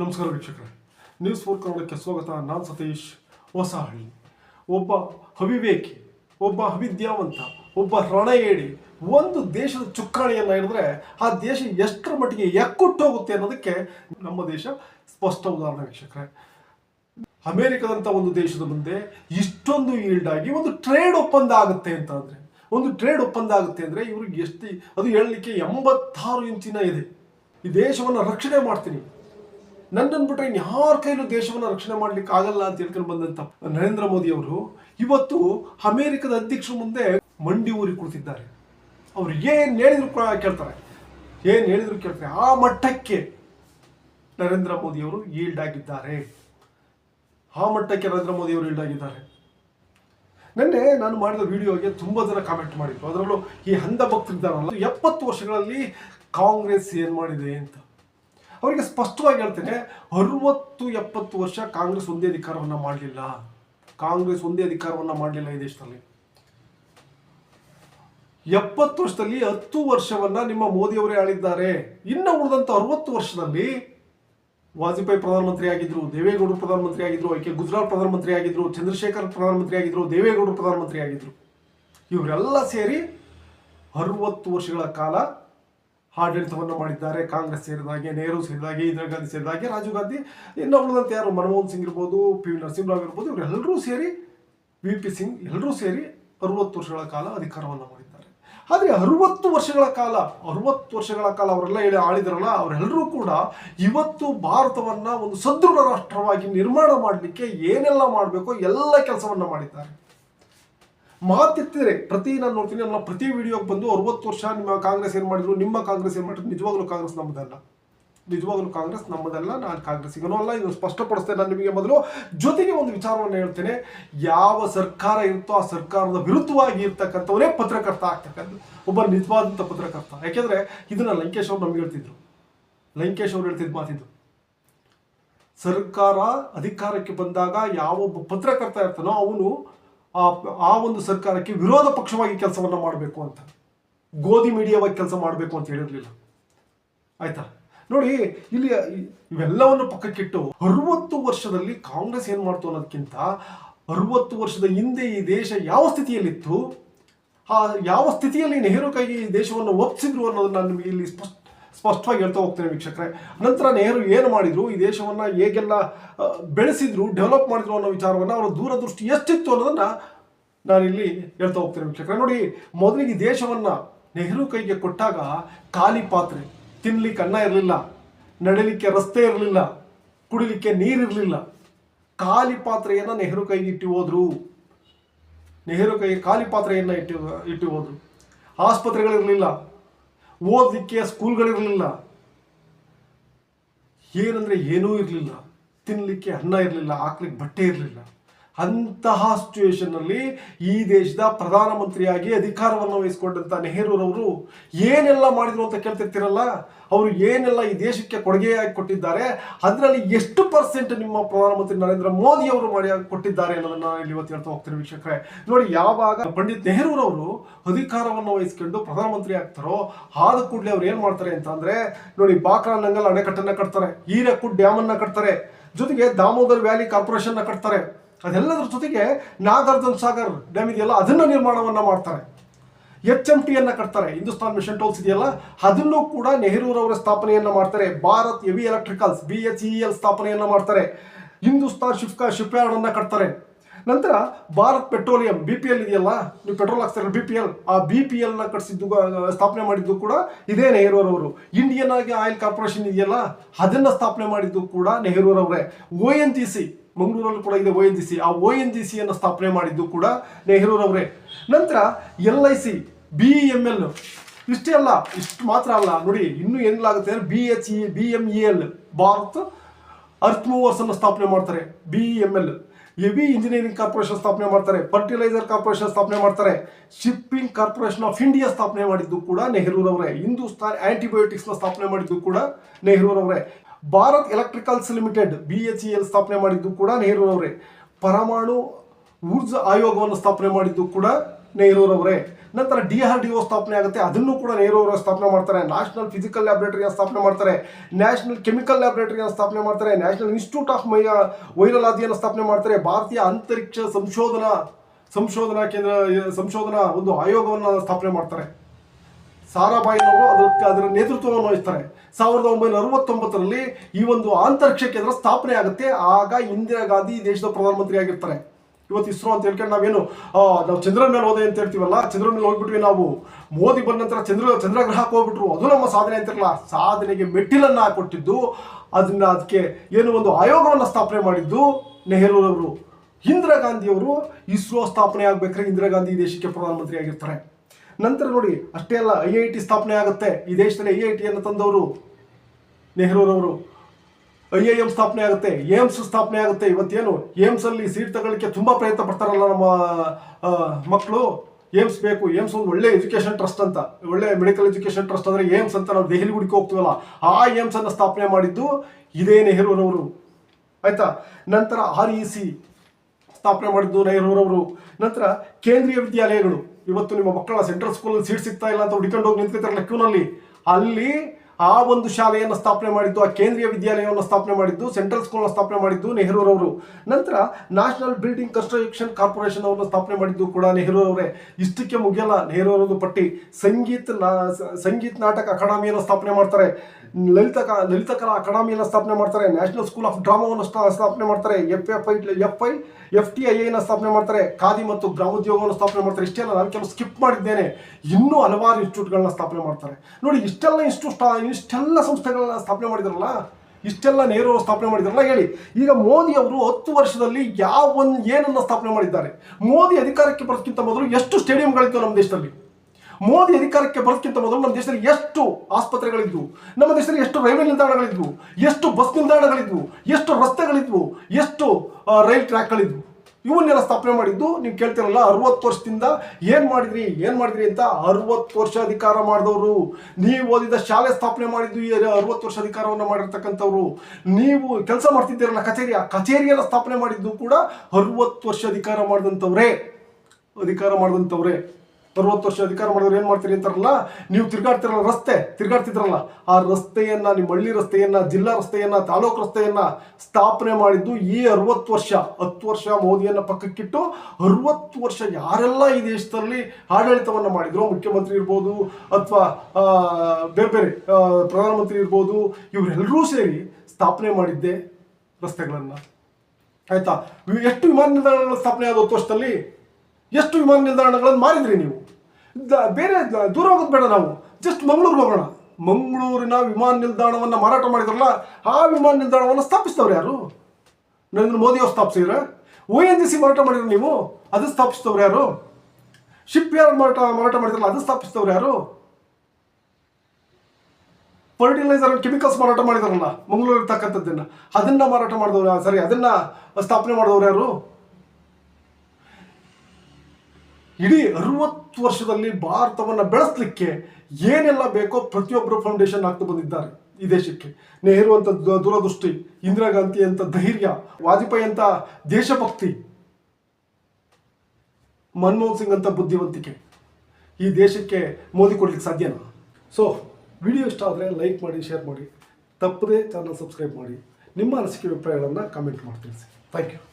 ನಮಸ್ಕಾರ ವೀಕ್ಷಕರೇ. News four ಕನ್ನಡಕ್ಕೆ ಸ್ವಾಗತ. ನಾನು ಸತೀಶ್. ಹೊಸಹಳ್ಳಿ ಒಬ್ಬ ಅವಿವೇಕಿ, ಒಬ್ಬ ಅವಿದ್ಯಾವಂತ, ಒಬ್ಬ ರಣಯೇಡಿ ಒಂದು ದೇಶದ ಚುಕ್ಕಾಣಿಯನ್ನು ಹಿಡಿದ್ರೆ ಆ ದೇಶ ಎಷ್ಟರ ಮಟ್ಟಿಗೆ ಎಕ್ಕುಟ್ಟೋಗುತ್ತೆ ಅನ್ನೋದಕ್ಕೆ ನಮ್ಮ ದೇಶ ಸ್ಪಷ್ಟ ಉದಾಹರಣೆ ವೀಕ್ಷಕರೇ. ಅಮೆರಿಕದಂತ ಒಂದು ದೇಶದ ಮುಂದೆ ಇಷ್ಟೊಂದು ಈಲ್ಡ್ ಆಗಿ ಒಂದು ಟ್ರೇಡ್ ಒಪ್ಪಂದ ಆಗುತ್ತೆ ಅಂತ ಅಂದರೆ, ಒಂದು ಟ್ರೇಡ್ ಒಪ್ಪಂದ ಆಗುತ್ತೆ ಅಂದ್ರೆ ಇವ್ರಿಗೆ ಎಷ್ಟು, ಅದು ಹೇಳಲಿಕ್ಕೆ ಎಂಬತ್ತಾರು ಇಂಚಿನ ಇದೆ. ಈ ದೇಶವನ್ನು ರಕ್ಷಣೆ ಮಾಡ್ತೀನಿ. ನನ್ನನ್ನು ಬಿಟ್ರೆ ಯಾರ ಕೈಲೂ ದೇಶವನ್ನು ರಕ್ಷಣೆ ಮಾಡ್ಲಿಕ್ಕೆ ಆಗಲ್ಲ ಅಂತ ಹೇಳ್ಕೊಂಡು ಬಂದಂತ ನರೇಂದ್ರ ಮೋದಿ ಅವರು ಇವತ್ತು ಅಮೆರಿಕದ ಅಧ್ಯಕ್ಷರ ಮುಂದೆ ಮಂಡಿ ಊರಿ ಕುಳಿತಿದ್ದಾರೆ. ಅವ್ರು ಏನ್ ಹೇಳಿದ್ರು ಕೇಳ್ತಾರೆ. ಏನ್ ಹೇಳಿದ್ರು ಕೇಳ್ತಾರೆ. ಆ ಮಟ್ಟಕ್ಕೆ ನರೇಂದ್ರ ಮೋದಿ ಅವರು ಈಲ್ಡ್ ಆಗಿದ್ದಾರೆ ಆ ಮಟ್ಟಕ್ಕೆ ನರೇಂದ್ರ ಮೋದಿ ಅವರು ಈಲ್ಡ್ ಆಗಿದ್ದಾರೆ ನಿನ್ನೆ ನಾನು ಮಾಡಿದ ವಿಡಿಯೋಗೆ ತುಂಬ ಜನ ಕಾಮೆಂಟ್ ಮಾಡಿದ್ರು. ಅದರಲ್ಲೂ ಈ ಹಂದ ಭಕ್ತರಿದ್ದಾರಲ್ಲ ಎಪ್ಪತ್ತು ವರ್ಷಗಳಲ್ಲಿ ಕಾಂಗ್ರೆಸ್ ಏನು ಮಾಡಿದೆ ಅಂತ. ಅವರಿಗೆ ಸ್ಪಷ್ಟವಾಗಿ ಹೇಳ್ತೇನೆ, ಅರವತ್ತು ಎಪ್ಪತ್ತು ವರ್ಷ ಕಾಂಗ್ರೆಸ್ ಒಂದೇ ಅಧಿಕಾರವನ್ನು ಮಾಡಲಿಲ್ಲ. ಕಾಂಗ್ರೆಸ್ ಒಂದೇ ಅಧಿಕಾರವನ್ನು ಮಾಡಲಿಲ್ಲ ಈ ದೇಶದಲ್ಲಿ. ಎಪ್ಪತ್ತು ವರ್ಷದಲ್ಲಿ ಹತ್ತು ವರ್ಷವನ್ನ ನಿಮ್ಮ ಮೋದಿಯವರೇ ಆಳಿದ್ದಾರೆ. ಇನ್ನು ಉಳಿದಂತ ಅರವತ್ತು ವರ್ಷದಲ್ಲಿ ವಾಜಪೇಯಿ ಪ್ರಧಾನಮಂತ್ರಿ ಆಗಿದ್ರು ದೇವೇಗೌಡರು ಪ್ರಧಾನಮಂತ್ರಿ ಆಗಿದ್ರು ಆಕೆ ಗುಜರಾತ್ ಪ್ರಧಾನಮಂತ್ರಿ ಆಗಿದ್ರು, ಚಂದ್ರಶೇಖರ್ ಪ್ರಧಾನಮಂತ್ರಿ ಆಗಿದ್ರು ದೇವೇಗೌಡರು ಪ್ರಧಾನಮಂತ್ರಿ ಆಗಿದ್ರು. ಇವರೆಲ್ಲ ಸೇರಿ ಅರವತ್ತು ವರ್ಷಗಳ ಕಾಲ ಆಡಳಿತವನ್ನು ಮಾಡಿದ್ದಾರೆ. ಕಾಂಗ್ರೆಸ್ ಸೇರಿದಾಗೆ, ನೆಹರು ಸೇರಿದಾಗೆ, ಇಂದಿರಾ ಗಾಂಧಿ ಸೇರಿದಾಗೆ, ರಾಜೀವ್ ಗಾಂಧಿ, ಇನ್ನು ಯಾರು? ಮನಮೋಹನ್ ಸಿಂಗ್ ಇರ್ಬೋದು, ಪಿ ವಿ ನರಸಿಂಹರಾವ್ ಇರ್ಬೋದು, ಇವರೆಲ್ಲರೂ ಸೇರಿ, ವಿ ಪಿ ಸಿಂಗ್ ಎಲ್ಲರೂ ಸೇರಿ ಅರವತ್ತು ವರ್ಷಗಳ ಕಾಲ ಅಧಿಕಾರವನ್ನು ಮಾಡಿದ್ದಾರೆ. ಆದರೆ ಅರವತ್ತು ವರ್ಷಗಳ ಕಾಲ, ಅರವತ್ತು ವರ್ಷಗಳ ಕಾಲ ಅವರೆಲ್ಲ ಹೇಳಿ ಆಳಿದ್ರಲ್ಲ, ಅವರೆಲ್ಲರೂ ಕೂಡ ಇವತ್ತು ಭಾರತವನ್ನು ಒಂದು ಸದೃಢ ರಾಷ್ಟ್ರವಾಗಿ ನಿರ್ಮಾಣ ಮಾಡಲಿಕ್ಕೆ ಏನೆಲ್ಲ ಮಾಡಬೇಕೋ ಎಲ್ಲ ಕೆಲಸವನ್ನು ಮಾಡಿದ್ದಾರೆ. ಮಾತೆತ್ತಿದ್ರೆ ಪ್ರತಿ ನಾನು ನೋಡ್ತೀನಿ, ನನ್ನ ಪ್ರತಿ ವಿಡಿಯೋಗೆ ಬಂದು ಅರವತ್ತು ವರ್ಷ ನಿಮ್ಮ ಕಾಂಗ್ರೆಸ್ ಏನು ಮಾಡಿದ್ರು, ನಿಮ್ಮ ಕಾಂಗ್ರೆಸ್ ಏನು ಮಾಡಿದ್ರು, ನಿಜವಾಗ್ಲೂ ಕಾಂಗ್ರೆಸ್ ನಮ್ಮದಲ್ಲ. ನಿಜವಾಗ್ಲೂ ಕಾಂಗ್ರೆಸ್ ನಮ್ಮದಲ್ಲ, ನಾನು ಕಾಂಗ್ರೆಸ್ಸಿಗನೂ ಅಲ್ಲ ಇದು ಸ್ಪಷ್ಟಪಡಿಸ್ತೇನೆ ನಾನು ನಿಮಗೆ ಮೊದಲು. ಜೊತೆಗೆ ಒಂದು ವಿಚಾರವನ್ನು ಹೇಳ್ತೇನೆ, ಯಾವ ಸರ್ಕಾರ ಇರುತ್ತೋ ಆ ಸರ್ಕಾರದ ವಿರುದ್ಧವಾಗಿ ಇರ್ತಕ್ಕಂಥವರೇ ಪತ್ರಕರ್ತ ಆಗ್ತಕ್ಕಂಥ ಒಬ್ಬ ನಿಜವಾದಂಥ ಪತ್ರಕರ್ತ. ಯಾಕೆಂದರೆ ಇದನ್ನು ಲಂಕೇಶ್ ಅವರು ನಮ್ಗೆ ಹೇಳ್ತಿದ್ರು. ಲಂಕೇಶ್ ಅವರು ಹೇಳ್ತಿದ್ ಮಾತಿದ್ದು ಸರ್ಕಾರ ಅಧಿಕಾರಕ್ಕೆ ಬಂದಾಗ ಯಾವೊಬ್ಬ ಪತ್ರಕರ್ತ ಇರ್ತಾನೋ ಅವನು ಆ ಆ ಒಂದು ಸರ್ಕಾರಕ್ಕೆ ವಿರೋಧ ಪಕ್ಷವಾಗಿ ಕೆಲಸವನ್ನ ಮಾಡಬೇಕು ಅಂತ. ಗೋಧಿ ಮೀಡಿಯಾವಾಗಿ ಕೆಲಸ ಮಾಡಬೇಕು ಅಂತ ಹೇಳಿರಲಿಲ್ಲ. ಆಯ್ತಾ? ನೋಡಿ, ಇಲ್ಲಿ ಇವೆಲ್ಲವನ್ನು ಪಕ್ಕಕ್ಕಿಟ್ಟು ಅರವತ್ತು ವರ್ಷದಲ್ಲಿ ಕಾಂಗ್ರೆಸ್ ಏನು ಮಾಡ್ತು ಅನ್ನೋದಕ್ಕಿಂತ ಅರವತ್ತು ವರ್ಷದ ಹಿಂದೆ ಈ ದೇಶ ಯಾವ ಸ್ಥಿತಿಯಲ್ಲಿತ್ತು? ಆ ಯಾವ ಸ್ಥಿತಿಯಲ್ಲಿ ನೆಹರು ಕೈಗೆ ಈ ದೇಶವನ್ನು ಒಪ್ಪಿಸಿದ್ರು ಅನ್ನೋದನ್ನ ನಾನು ನಿಮಗೆ ಇಲ್ಲಿ ಸ್ಪಷ್ಟ ಸ್ಪಷ್ಟವಾಗಿ ಹೇಳ್ತಾ ಹೋಗ್ತೇನೆ ವೀಕ್ಷಕರೇ. ನಂತರ ನೆಹರು ಏನು ಮಾಡಿದ್ರು? ಈ ದೇಶವನ್ನ ಹೇಗೆಲ್ಲ ಬೆಳೆಸಿದ್ರು, ಡೆವಲಪ್ ಮಾಡಿದ್ರು ಅನ್ನೋ ವಿಚಾರವನ್ನ ಅವರ ದೂರದೃಷ್ಟಿ ಎಷ್ಟಿತ್ತು ಅನ್ನೋದನ್ನ ನಾನಿಲ್ಲಿ ಹೇಳ್ತಾ ಹೋಗ್ತೇನೆ ವೀಕ್ಷಕರೇ. ನೋಡಿ, ಮೊದಲಿಗೆ ಈ ದೇಶವನ್ನ ನೆಹರು ಕೈಗೆ ಕೊಟ್ಟಾಗ ಖಾಲಿ ಪಾತ್ರೆ ತಿನ್ನಲಿಕ್ಕೆ ಅನ್ನ ಇರಲಿಲ್ಲ, ನಡಿಲಿಕ್ಕೆ ರಸ್ತೆ ಇರಲಿಲ್ಲ, ಕುಡಿಲಿಕ್ಕೆ ನೀರಿರಲಿಲ್ಲ ಖಾಲಿ ಪಾತ್ರೆಯನ್ನು ನೆಹರು ಕೈಗೆ ಇಟ್ಟು ಹೋದ್ರು. ನೆಹರು ಕೈಗೆ ಖಾಲಿ ಪಾತ್ರೆಯನ್ನು ಇಟ್ಟು ಇಟ್ಟು ಹೋದರು. ಆಸ್ಪತ್ರೆಗಳಿರಲಿಲ್ಲ ಓದಲಿಕ್ಕೆ ಸ್ಕೂಲ್ಗಳಿರಲಿಲ್ಲ ಏನಂದ್ರೆ ಏನೂ ಇರಲಿಲ್ಲ. ತಿನ್ನಲಿಕ್ಕೆ ಅನ್ನ ಇರಲಿಲ್ಲ ಹಾಕ್ಲಿಕ್ಕೆ ಬಟ್ಟೆ ಇರಲಿಲ್ಲ. ಅಂತಹ ಸಿಚುವೇಶನ್ ಅಲ್ಲಿ ಈ ದೇಶದ ಪ್ರಧಾನಮಂತ್ರಿಯಾಗಿ ಅಧಿಕಾರವನ್ನು ವಹಿಸಿಕೊಂಡಂತ ನೆಹರೂರವರು ಏನೆಲ್ಲ ಮಾಡಿದ್ರು ಅಂತ ಕೇಳ್ತಿರ್ತೀರಲ್ಲ? ಅವರು ಏನೆಲ್ಲ ಈ ದೇಶಕ್ಕೆ ಕೊಡುಗೆಯಾಗಿ ಕೊಟ್ಟಿದ್ದಾರೆ? ಅದರಲ್ಲಿ ಎಷ್ಟು ಪರ್ಸೆಂಟ್ ನಿಮ್ಮ ಪ್ರಧಾನಮಂತ್ರಿ ನರೇಂದ್ರ ಮೋದಿ ಅವರು ಮಾಡಿ ಕೊಟ್ಟಿದ್ದಾರೆ ಅನ್ನೋದನ್ನ ನಾನು ಇಲ್ಲಿ ಇವತ್ತು ಹೇಳ್ತಾ ಹೋಗ್ತೀನಿ ವೀಕ್ಷಕರೇ. ನೋಡಿ, ಯಾವಾಗ ಪಂಡಿತ್ ನೆಹರೂರವರು ಅಧಿಕಾರವನ್ನು ವಹಿಸ್ಕೊಂಡು ಪ್ರಧಾನಮಂತ್ರಿ ಆಗ್ತಾರೋ, ಆದ ಕೂಡಲೇ ಅವ್ರು ಏನು ಮಾಡ್ತಾರೆ ಅಂತ ಅಂದ್ರೆ, ನೋಡಿ ಬಾಕ್ರಾ ನಂಗಲ್ ಅಣೆಕಟ್ಟನ್ನ ಕಟ್ತಾರೆ ಡ್ಯಾಮ್ ಅನ್ನ ಕಟ್ತಾರೆ, ಜೊತೆಗೆ ದಾಮೋದರ್ ವ್ಯಾಲಿ ಕಾರ್ಪೊರೇಷನ್ನ ಕಟ್ತಾರೆ. ಅದೆಲ್ಲದರ ಜೊತೆಗೆ ನಾಗಾರ್ಜುನ ಸಾಗರ್ ಡ್ಯಾಮ್ ಇದೆಯಲ್ಲ ಅದನ್ನು ನಿರ್ಮಾಣವನ್ನು ಮಾಡ್ತಾರೆ. ಎಚ್ ಎಂ ಟಿಯನ್ನು ಕಟ್ತಾರೆ. ಹಿಂದೂಸ್ತಾನ್ ಮಿಷನ್ ಟೋಲ್ಸ್ ಇದೆಯಲ್ಲ, ಅದನ್ನು ಕೂಡ ನೆಹರೂರವರ ಸ್ಥಾಪನೆಯನ್ನ ಮಾಡ್ತಾರೆ. Bharat heavy electricals, B H E L ಸ್ಥಾಪನೆಯನ್ನ ಮಾಡ್ತಾರೆ. ಹಿಂದೂಸ್ತಾನ್ ಶಿಫ್ಕಾ ಶಿಪ್ ಅನ್ನ ಕಟ್ತಾರೆ. ನಂತರ Bharat petroleum, B P L ಇದೆಯಲ್ಲ, ನೀವು ಪೆಟ್ರೋಲ್ ಹಾಕ್ತಾರೆ ಬಿ ಪಿ ಎಲ್, ಆ ಬಿ ಪಿ ಎಲ್ನ ಕಟ್ಸಿದ್ದು ಸ್ಥಾಪನೆ ಮಾಡಿದ್ದು ಕೂಡ ಇದೇ ನೆಹರೂರವರು. ಇಂಡಿಯನ್ ಆಗಿ ಆಯಿಲ್ ಕಾರ್ಪೊರೇಷನ್ ಇದೆಯಲ್ಲ, ಅದನ್ನ ಸ್ಥಾಪನೆ ಮಾಡಿದ್ದು ಕೂಡ ನೆಹರೂರವರೇ. ಓ ಎನ್ ಜಿ ಸಿ ಮಂಗಳೂರಲ್ಲಿ ಕೂಡ ಇದೆ ಒ ಎನ್ ಜಿ ಸಿ ಆ ಒ ಎನ್ ಜಿ ಸಿಯನ್ನು ಸ್ಥಾಪನೆ ಮಾಡಿದ್ದು ಕೂಡ ನೆಹರೂರವರೇ. ನಂತರ L I C B M L ಇಷ್ಟೇ ಅಲ್ಲ, ಇಷ್ಟು ಮಾತ್ರ ಅಲ್ಲ, ನೋಡಿ, ಇನ್ನೂ ಏನಾಗುತ್ತೆ ಅಂದ್ರೆ B H E B M E L Bharat earth movers ಅನ್ನು ಸ್ಥಾಪನೆ ಮಾಡ್ತಾರೆ B M L heavy engineering corporation ಸ್ಥಾಪನೆ ಮಾಡ್ತಾರೆ ಫರ್ಟಿಲೈಸರ್ ಕಾರ್ಪೊರೇಷನ್ ಸ್ಥಾಪನೆ ಮಾಡ್ತಾರೆ ಶಿಪ್ಪಿಂಗ್ ಕಾರ್ಪೊರೇಷನ್ ಆಫ್ ಇಂಡಿಯಾ ಸ್ಥಾಪನೆ ಮಾಡಿದ್ದು ಕೂಡ ನೆಹರೂರವರೇ. ಹಿಂದೂಸ್ತಾನ್ ಆಂಟಿಬಯೋಟಿಕ್ಸ್ನ ಸ್ಥಾಪನೆ ಮಾಡಿದ್ದು ಕೂಡ ನೆಹರೂರವರೇ. Bharat electricals limited B H E ಸ್ಥಾಪನೆ ಮಾಡಿದ್ದು ಕೂಡ ನೆಹರೂರವರೇ ಪರಮಾಣು ಊರ್ಜಾ ಆಯೋಗವನ್ನು ಸ್ಥಾಪನೆ ಮಾಡಿದ್ದು ಕೂಡ ನೆಹರೂರವರೇ ನಂತರ ಡಿ ಆರ್ ಡಿ ಒ ಸ್ಥಾಪನೆ ಆಗುತ್ತೆ, ಅದನ್ನು ಕೂಡ ನೆಹರೂರವರು ಸ್ಥಾಪನೆ ಮಾಡ್ತಾರೆ. ನ್ಯಾಷನಲ್ ಫಿಸಿಕಲ್ ಲ್ಯಾಬ್ರೇಟರಿಯನ್ನು ಸ್ಥಾಪನೆ ಮಾಡ್ತಾರೆ. ನ್ಯಾಷನಲ್ ಕೆಮಿಕಲ್ ಲ್ಯಾಬ್ರೇಟರಿಯನ್ನು ಸ್ಥಾಪನೆ ಮಾಡ್ತಾರೆ. ನ್ಯಾಷನಲ್ ಇನ್ಸ್ಟಿಟ್ಯೂಟ್ ಆಫ್ ಮೈ ವೈರಲಾಜಿಯನ್ನು ಸ್ಥಾಪನೆ ಮಾಡ್ತಾರೆ. ಭಾರತೀಯ ಅಂತರಿಕ್ಷ ಸಂಶೋಧನಾ ಸಂಶೋಧನಾ ಕೇಂದ್ರ ಸಂಶೋಧನಾ ಒಂದು ಆಯೋಗವನ್ನು ಸ್ಥಾಪನೆ ಮಾಡ್ತಾರೆ. ಸಾರಾಬಾಯಿನವರು ಅದಕ್ಕೆ ಅದರ ನೇತೃತ್ವವನ್ನು ವಹಿಸ್ತಾರೆ. ಸಾವಿರದ ಒಂಬೈನೂರ ಅರವತ್ತೊಂಬತ್ತರಲ್ಲಿ ಈ ಒಂದು ಅಂತರಿಕ್ಷ ಕೇಂದ್ರ ಸ್ಥಾಪನೆ ಆಗುತ್ತೆ. ಆಗ ಇಂದಿರಾ ಗಾಂಧಿ ದೇಶದ ಪ್ರಧಾನಮಂತ್ರಿ ಆಗಿರ್ತಾರೆ. ಇವತ್ತು ಇಸ್ರೋ ಅಂತ ಹೇಳ್ಕೊಂಡು ನಾವೇನು ನಾವು ಚಂದ್ರನ ಮೇಲೆ ಹೋದೆ ಅಂತ ಹೇಳ್ತೀವಲ್ಲ ಚಂದ್ರನ ಮೇಲೆ ಹೋಗ್ಬಿಟ್ವಿ ನಾವು. ಮೋದಿ ಬಂದ ನಂತರ ಚಂದ್ರ, ಚಂದ್ರಗ್ರಹಕ್ಕೆ ಹೋಗ್ಬಿಟ್ರು. ಅದು ನಮ್ಮ ಸಾಧನೆ ಅಂತಿರಲ್ಲ ಸಾಧನೆಗೆ ಮೆಟ್ಟಿಲನ್ನು ಹಾಕೊಟ್ಟಿದ್ದು ಅದನ್ನ ಅದಕ್ಕೆ ಏನು ಒಂದು ಆಯೋಗವನ್ನು ಸ್ಥಾಪನೆ ಮಾಡಿದ್ದು ನೆಹರೂರವರು. ಇಂದಿರಾ ಗಾಂಧಿಯವರು ಇಸ್ರೋ ಸ್ಥಾಪನೆ ಆಗ್ಬೇಕಾದ್ರೆ ಇಂದಿರಾ ಗಾಂಧಿ ದೇಶಕ್ಕೆ ಪ್ರಧಾನಮಂತ್ರಿ ಆಗಿರ್ತಾರೆ. ನಂತರ ನೋಡಿ, ಅಷ್ಟೇ ಅಲ್ಲ, ಐ ಐ ಟಿ ಸ್ಥಾಪನೆ ಆಗುತ್ತೆ. ಈ ದೇಶದಲ್ಲಿ ಐ ಐ ಟಿಯನ್ನು ತಂದವರು ನೆಹರೂರವರು. ಐ ಐ ಎಂ ಸ್ಥಾಪನೆ ಆಗುತ್ತೆ, ಏಮ್ಸ್ ಸ್ಥಾಪನೆ ಆಗುತ್ತೆ. ಇವತ್ತೇನು, ಏಮ್ಸಲ್ಲಿ ಸೀಟ್ ತಗೊಳ್ಳಿಕ್ಕೆ ತುಂಬಾ ಪ್ರಯತ್ನ ಪಡ್ತಾರಲ್ಲ ನಮ್ಮ ಮಕ್ಕಳು ಏಮ್ಸ್ ಬೇಕು, ಏಮ್ಸ್ ಒಂದು ಒಳ್ಳೆ ಎಜುಕೇಶನ್ ಟ್ರಸ್ಟ್ ಅಂತ. ಒಳ್ಳೆ ಮೆಡಿಕಲ್ ಎಜುಕೇಶನ್ ಟ್ರಸ್ಟ್ ಅಂದ್ರೆ ಏಮ್ಸ್ ಅಂತ ನಾವು ದೆಹಲಿ ಗುಡಿಗೆ ಹೋಗ್ತೀವಲ್ಲ, ಆ ಏಮ್ಸನ್ನು ಸ್ಥಾಪನೆ ಮಾಡಿದ್ದು ಇದೇ ನೆಹರೂರವರು. ಆಯ್ತಾ? ನಂತರ ಆರ್ ಇ ಸಿ ಸ್ಥಾಪನೆ ಮಾಡಿದ್ದು ನೆಹರೂರವರು. ನಂತರ ಕೇಂದ್ರೀಯ ವಿದ್ಯಾಲಯಗಳು. ಇವತ್ತು ನಿಮ್ಮ ಮಕ್ಕಳ ಸೆಂಟ್ರಲ್ ಸ್ಕೂಲಲ್ಲಿ ಸೀಟ್ ಸಿಗ್ತಾ ಇಲ್ಲ ಅಂತ ಹುಡ್ಕೊಂಡು ಹೋಗಿ ನಿಂತ್ಕೊತಾರಲ್ಲ ಕ್ಯೂನಲ್ಲಿ. ಅಲ್ಲಿ ಆ ಒಂದು ಶಾಲೆಯನ್ನು ಸ್ಥಾಪನೆ ಮಾಡಿದ್ದು, ಆ ಕೇಂದ್ರೀಯ ವಿದ್ಯಾಲಯವನ್ನು ಸ್ಥಾಪನೆ ಮಾಡಿದ್ದು, ಸೆಂಟ್ರಲ್ ಸ್ಕೂಲ್ನ ಸ್ಥಾಪನೆ ಮಾಡಿದ್ದು ನೆಹರೂರವರು. ನಂತರ ನ್ಯಾಷನಲ್ ಬಿಲ್ಡಿಂಗ್ ಕನ್ಸ್ಟ್ರಕ್ಷನ್ ಕಾರ್ಪೊರೇಷನ್ ಅವರನ್ನು ಸ್ಥಾಪನೆ ಮಾಡಿದ್ದು ಕೂಡ ನೆಹರೂರವರೇ. ಇಷ್ಟಕ್ಕೆ ಮುಗಿಯಲ್ಲ, ನೆಹರೂರವರದು ಪಟ್ಟಿ. ಸಂಗೀತ ಸಂಗೀತ ನಾಟಕ ಅಕಾಡೆಮಿಯನ್ನು ಸ್ಥಾಪನೆ ಮಾಡ್ತಾರೆ. ಲಲಿತ ಲಲಿತ ಕಲಾ ಅಕಾಡೆಮಿಯನ್ನು ಸ್ಥಾಪನೆ ಮಾಡ್ತಾರೆ ನ್ಯಾಷನಲ್ ಸ್ಕೂಲ್ ಆಫ್ ಡ್ರಾಮಾವನ್ನು ಸ್ಥಾಪನೆ ಮಾಡ್ತಾರೆ F F I F I F T I ಎನ ಸ್ಥಾಪನೆ ಮಾಡ್ತಾರೆ, ಖಾದಿ ಮತ್ತು ಗ್ರಾಮೋದ್ಯೋಗವನ್ನು ಸ್ಥಾಪನೆ ಮಾಡ್ತಾರೆ, ಇಷ್ಟೆಲ್ಲ ನಾನು ಕೆಲವು ಸ್ಕಿಪ್ ಮಾಡಿದ್ದೇನೆ. ಇನ್ನೂ ಹಲವಾರು ಇನ್ಸ್ಟಿಟ್ಯೂಟ್ಗಳನ್ನ ಸ್ಥಾಪನೆ ಮಾಡ್ತಾರೆ. ನೋಡಿ, ಇಷ್ಟೆಲ್ಲ ಇನ್ಸ್ಟಿಟ್ಯೂಟ್ ಇಷ್ಟೆಲ್ಲ ಸಂಸ್ಥೆಗಳನ್ನ ಸ್ಥಾಪನೆ ಮಾಡಿದ್ರಲ್ಲ, ಇಷ್ಟೆಲ್ಲ ನೇರು ಸ್ಥಾಪನೆ ಮಾಡಿದ್ರಲ್ಲ, ಹೇಳಿ. ಈಗ ಮೋದಿ ಅವರು ಹತ್ತು ವರ್ಷದಲ್ಲಿ ಯಾವ ಒಂದು ಏನನ್ನು ಸ್ಥಾಪನೆ ಮಾಡಿದ್ದಾರೆ? ಮೋದಿ ಅಧಿಕಾರಕ್ಕೆ ಬರೋದಕ್ಕಿಂತ ಮೊದಲು ಎಷ್ಟು ಸ್ಟೇಡಿಯಂಗಳಿತ್ತು ನಮ್ಮ ದೇಶದಲ್ಲಿ? ಮೋದಿ ಅಧಿಕಾರಕ್ಕೆ ಬರೋದಕ್ಕಿಂತ ಮೊದಲು ನಮ್ಮ ದೇಶದಲ್ಲಿ ಎಷ್ಟು ಆಸ್ಪತ್ರೆಗಳಿದ್ವು, ನಮ್ಮ ದೇಶದಲ್ಲಿ ಎಷ್ಟು ರೈಲ್ವೆ ನಿಲ್ದಾಣಗಳಿದ್ವು, ಎಷ್ಟು ಬಸ್ ನಿಲ್ದಾಣಗಳಿದ್ವು, ಎಷ್ಟು ರಸ್ತೆಗಳಿದ್ವು, ಎಷ್ಟು ರೈಲ್ ಟ್ರ್ಯಾಕ್ಗಳಿದ್ವು. ಇವನ್ನೆಲ್ಲ ಸ್ಥಾಪನೆ ಮಾಡಿದ್ದು, ನೀವು ಕೇಳ್ತಿರಲ್ಲ, ಅರವತ್ತು ವರ್ಷದಿಂದ ಏನು ಮಾಡಿದ್ರಿ ಏನು ಮಾಡಿದ್ರಿ ಅಂತ ಅರವತ್ತು ವರ್ಷ ಅಧಿಕಾರ ಮಾಡಿದವರು. ನೀವು ಓದಿದ ಶಾಲೆ ಸ್ಥಾಪನೆ ಮಾಡಿದ್ದು ಈ ಅರವತ್ತು ವರ್ಷ ಅಧಿಕಾರವನ್ನು ಮಾಡಿರ್ತಕ್ಕಂಥವ್ರು. ನೀವು ಕೆಲಸ ಮಾಡ್ತಿದ್ದೀರಲ್ಲ ಕಚೇರಿ, ಆ ಕಚೇರಿಯನ್ನು ಸ್ಥಾಪನೆ ಮಾಡಿದ್ದು ಕೂಡ ಅರವತ್ತು ವರ್ಷ ಅಧಿಕಾರ ಮಾಡಿದಂಥವ್ರೆ. ಅಧಿಕಾರ ಮಾಡಿದಂಥವ್ರೆ. ಅರವತ್ತು ವರ್ಷ ಅಧಿಕಾರ ಮಾಡಿದ್ರೆ ಏನು ಮಾಡ್ತೀರಿ ಅಂತಾರಲ್ಲ, ನೀವು ತಿರ್ಗಾಡ್ತಿರಲ್ಲ ರಸ್ತೆ, ತಿರ್ಗಾಡ್ತಿದ್ರಲ್ಲ, ಆ ರಸ್ತೆಯನ್ನ, ನಿಮ್ಮ ಹಳ್ಳಿ ರಸ್ತೆಯನ್ನ, ಜಿಲ್ಲಾ ರಸ್ತೆಯನ್ನ, ತಾಲೂಕು ರಸ್ತೆಯನ್ನ ಸ್ಥಾಪನೆ ಮಾಡಿದ್ದು ಈ ಅರವತ್ತು ವರ್ಷ, ಹತ್ತು ವರ್ಷ ಮೋದಿಯನ್ನು ಪಕ್ಕಕ್ಕಿಟ್ಟು ಅರವತ್ತು ವರ್ಷ ಯಾರೆಲ್ಲ ಈ ದೇಶದಲ್ಲಿ ಆಡಳಿತವನ್ನು ಮಾಡಿದ್ರು, ಮುಖ್ಯಮಂತ್ರಿ ಇರ್ಬೋದು ಅಥವಾ ಬೇರೆ ಬೇರೆ ಪ್ರಧಾನಮಂತ್ರಿ ಇರ್ಬೋದು ಇವರೆಲ್ಲರೂ ಸೇರಿ ಸ್ಥಾಪನೆ ಮಾಡಿದ್ದೆ ರಸ್ತೆಗಳನ್ನು. ಆಯ್ತಾ? ಎಷ್ಟು ವಿಮಾನ ನಿಲ್ದಾಣಗಳ ಸ್ಥಾಪನೆ ಆದ ಹತ್ತು ವರ್ಷದಲ್ಲಿ? ಎಷ್ಟು ವಿಮಾನ ನಿಲ್ದಾಣಗಳನ್ನು ಮಾರಿದ್ರಿ ನೀವು? ಬೇರೆ ದೂರ ಹೋಗೋದು ಬೇಡ ನಾವು. ಜಸ್ಟ್ ಮಂಗಳೂರಿಗೆ ಹೋಗೋಣ. ಮಂಗಳೂರಿನ ವಿಮಾನ ನಿಲ್ದಾಣವನ್ನು ಮಾರಾಟ ಮಾಡಿದ್ರಲ್ಲ, ಆ ವಿಮಾನ ನಿಲ್ದಾಣವನ್ನು ಸ್ಥಾಪಿಸ್ತವ್ರೆ ಯಾರು? ನರೇಂದ್ರ ಮೋದಿ ಅವ್ರು ಸ್ಥಾಪಿಸಿದ್ರೆ? ಓ ಎನ್ ಜಿ ಸಿ ಮಾರಾಟ ಮಾಡಿದ್ರು ನೀವು? ಅದು ಸ್ಥಾಪಿಸಿದವ್ರು ಯಾರು? ಶಿಪ್ ಯಾರ್ಡ್ ಮಾರಾಟ ಮಾರಾಟ ಮಾಡಿದ್ರಲ್ಲ, ಅದು ಸ್ಥಾಪಿಸಿದವ್ರು ಯಾರು? ಫರ್ಟಿಲೈಸರ್ ಕೆಮಿಕಲ್ಸ್ ಮಾರಾಟ ಮಾಡಿದಾರಲ್ಲ, ಮಂಗಳೂರು ಇರ್ತಕ್ಕಂಥದ್ದನ್ನ. ಅದನ್ನು ಮಾರಾಟ ಮಾಡಿದವ್ರು ಸರಿ, ಅದನ್ನು ಸ್ಥಾಪನೆ ಮಾಡಿದವ್ರು ಯಾರು? ಇಡೀ ಅರವತ್ತು ವರ್ಷದಲ್ಲಿ ಭಾರತವನ್ನು ಬೆಳೆಸಲಿಕ್ಕೆ ಏನೆಲ್ಲ ಬೇಕೋ ಪ್ರತಿಯೊಬ್ಬರು ಫೌಂಡೇಶನ್ ಆಗ್ತಾ ಬಂದಿದ್ದಾರೆ ಈ ದೇಶಕ್ಕೆ. ನೆಹರು ಅಂತ ದೂರದೃಷ್ಟಿ, ಇಂದಿರಾ ಗಾಂಧಿ ಅಂತ ಧೈರ್ಯ, ವಾಜಪೇಯಿ ಅಂತ ದೇಶಭಕ್ತಿ, ಮನಮೋಹನ್ ಸಿಂಗ್ ಅಂತ ಬುದ್ಧಿವಂತಿಕೆ. ಈ ದೇಶಕ್ಕೆ ಮೋದಿ ಕೊಡ್ಲಿಕ್ಕೆ ಸಾಧ್ಯನಾ? ಸೊ ವಿಡಿಯೋ ಇಷ್ಟ ಆದರೆ ಲೈಕ್ ಮಾಡಿ ಶೇರ್ ಮಾಡಿ. ತಪ್ಪದೇ ಚಾನಲ್ ಸಬ್ಸ್ಕ್ರೈಬ್ ಮಾಡಿ. ನಿಮ್ಮ ಅನಿಸಿಕೆ ಅಭಿಪ್ರಾಯಗಳನ್ನು ಕಮೆಂಟ್ ಮಾಡಿ ತಿಳಿಸಿ. Thank you